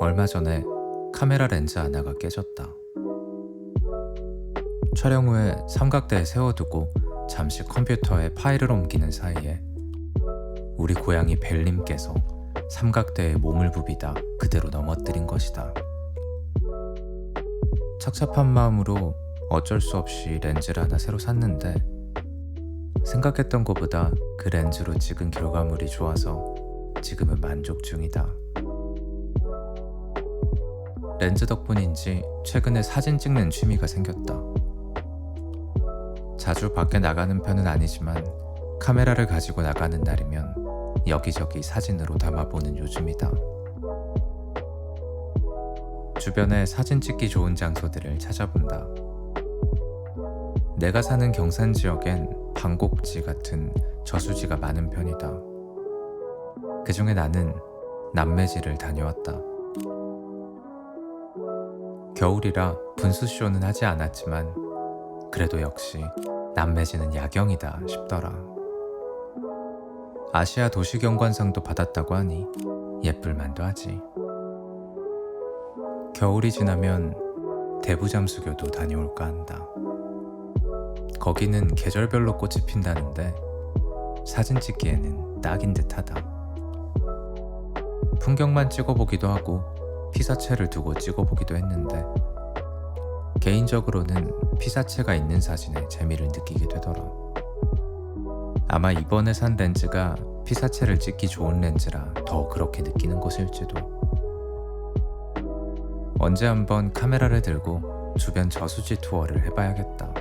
얼마 전에 카메라 렌즈 하나가 깨졌다. 촬영 후에 삼각대에 세워두고 잠시 컴퓨터에 파일을 옮기는 사이에 우리 고양이 벨님께서 삼각대에 몸을 부비다 그대로 넘어뜨린 것이다. 착잡한 마음으로 어쩔 수 없이 렌즈를 하나 새로 샀는데 생각했던 것보다 그 렌즈로 찍은 결과물이 좋아서 지금은 만족 중이다. 렌즈 덕분인지 최근에 사진 찍는 취미가 생겼다. 자주 밖에 나가는 편은 아니지만 카메라를 가지고 나가는 날이면 여기저기 사진으로 담아보는 요즘이다. 주변에 사진 찍기 좋은 장소들을 찾아본다. 내가 사는 경산 지역엔 방곡지 같은 저수지가 많은 편이다. 그 중에 나는 남매지를 다녀왔다. 겨울이라 분수쇼는 하지 않았지만 그래도 역시 남매지는 야경이다 싶더라. 아시아 도시경관상도 받았다고 하니 예쁠만도 하지. 겨울이 지나면 대부잠수교도 다녀올까 한다. 거기는 계절별로 꽃이 핀다는데 사진 찍기에는 딱인 듯하다. 풍경만 찍어보기도 하고 피사체를 두고 찍어보기도 했는데 개인적으로는 피사체가 있는 사진에 재미를 느끼게 되더라. 아마 이번에 산 렌즈가 피사체를 찍기 좋은 렌즈라 더 그렇게 느끼는 것일지도. 언제 한번 카메라를 들고 주변 저수지 투어를 해봐야겠다.